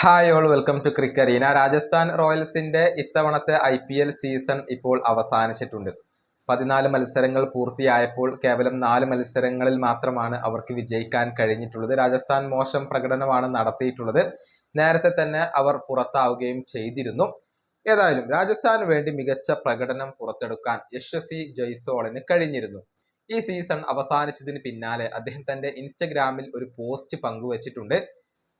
Hi all welcome to Cricarena Rajasthan റോയൽസിന്റെ ഇത്തവണത്തെ I P L season ഇപ്പോൾ അവസാനിച്ചിട്ടുണ്ട്. പതിനാല് മത്സരങ്ങൾ പൂർത്തിയായപ്പോൾ കേവലം നാല് മത്സരങ്ങളിൽ മാത്രമാണ് അവർക്ക് വിജയിക്കാൻ കഴിഞ്ഞിട്ടുള്ളത്. രാജസ്ഥാൻ മോശം പ്രകടനമാണ് നടത്തിയിട്ടുള്ളത്. നേരത്തെ തന്നെ അവർ പുറത്താവുകയും ചെയ്തിരുന്നു. ഏതായാലും രാജസ്ഥാന് വേണ്ടി മികച്ച പ്രകടനം പുറത്തെടുക്കാൻ യശസ്വി ജയ്സോളിന് കഴിഞ്ഞിരുന്നു. ഈ സീസൺ അവസാനിച്ചതിന് പിന്നാലെ അദ്ദേഹം തന്റെ ഇൻസ്റ്റഗ്രാമിൽ ഒരു പോസ്റ്റ് പങ്കുവച്ചിട്ടുണ്ട്.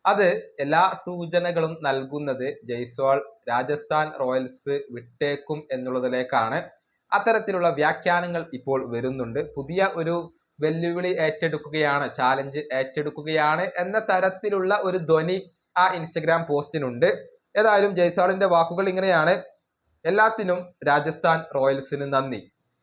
അത് എല്ലാ സൂചനകളും നൽകുന്നത് ജയ്സ്വാൾ രാജസ്ഥാൻ റോയൽസ് വിട്ടേക്കും എന്നുള്ളതിലേക്കാണ്. അത്തരത്തിലുള്ള വ്യാഖ്യാനങ്ങൾ ഇപ്പോൾ വരുന്നുണ്ട്. പുതിയ ഒരു വെല്ലുവിളി ഏറ്റെടുക്കുകയാണ് ചാലഞ്ച് ഏറ്റെടുക്കുകയാണ് എന്ന തരത്തിലുള്ള ഒരു ധ്വനി ആ ഇൻസ്റ്റഗ്രാം പോസ്റ്റിനുണ്ട്. ഏതായാലും ജയ്സ്വാളിന്റെ വാക്കുകൾ ഇങ്ങനെയാണ്. എല്ലാത്തിനും രാജസ്ഥാൻ റോയൽസിന് നന്ദി.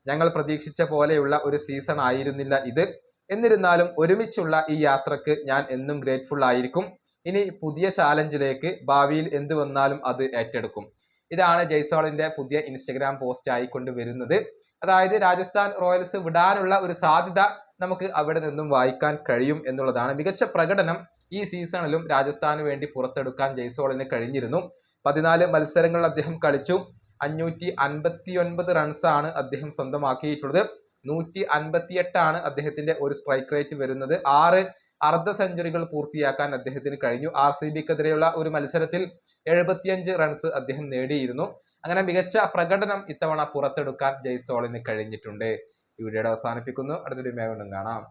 ഞങ്ങൾ പ്രതീക്ഷിച്ച പോലെയുള്ള ഒരു സീസൺ ആയിരുന്നില്ല ഇത്. എന്നിരുന്നാലും ഒരുമിച്ചുള്ള ഈ യാത്രയ്ക്ക് ഞാൻ എന്നും ഗ്രേറ്റ്ഫുൾ ആയിരിക്കും. ഇനി പുതിയ ചാലഞ്ചിലേക്ക് ഭാവിയിൽ എന്ത് വന്നാലും അത് ഏറ്റെടുക്കും. ഇതാണ് ജയ്സോളിന്റെ പുതിയ ഇൻസ്റ്റഗ്രാം പോസ്റ്റ് ആയിക്കൊണ്ട് വരുന്നത്. അതായത് രാജസ്ഥാൻ റോയൽസ് വിടാനുള്ള ഒരു സാധ്യത നമുക്ക് അവിടെ നിന്നും വായിക്കാൻ കഴിയും എന്നുള്ളതാണ്. മികച്ച പ്രകടനം ഈ സീസണിലും രാജസ്ഥാന് വേണ്ടി പുറത്തെടുക്കാൻ ജയ്സോളിന് കഴിഞ്ഞിരുന്നു. പതിനാല് മത്സരങ്ങൾ അദ്ദേഹം കളിച്ചു. അഞ്ഞൂറ്റി അൻപത്തി ഒൻപത് റൺസാണ് അദ്ദേഹം സ്വന്തമാക്കിയിട്ടുള്ളത്. നൂറ്റി അൻപത്തിയെട്ടാണ് അദ്ദേഹത്തിന്റെ ഒരു സ്ട്രൈക്ക് റേറ്റ് വരുന്നത്. ആറ് അർദ്ധ സെഞ്ചുറികൾ പൂർത്തിയാക്കാൻ അദ്ദേഹത്തിന് കഴിഞ്ഞു. ആർ സി ബിക്കെതിരെയുള്ള ഒരു മത്സരത്തിൽ എഴുപത്തിയഞ്ച് റൺസ് അദ്ദേഹം നേടിയിരുന്നു. അങ്ങനെ മികച്ച പ്രകടനം ഇത്തവണ പുറത്തെടുക്കാൻ ജയ്സോളിന് കഴിഞ്ഞിട്ടുണ്ട്. ഈ വീഡിയോയുടെ അവസാനിപ്പിക്കുന്നു. അടുത്തൊരു വീണ്ടും കാണാം.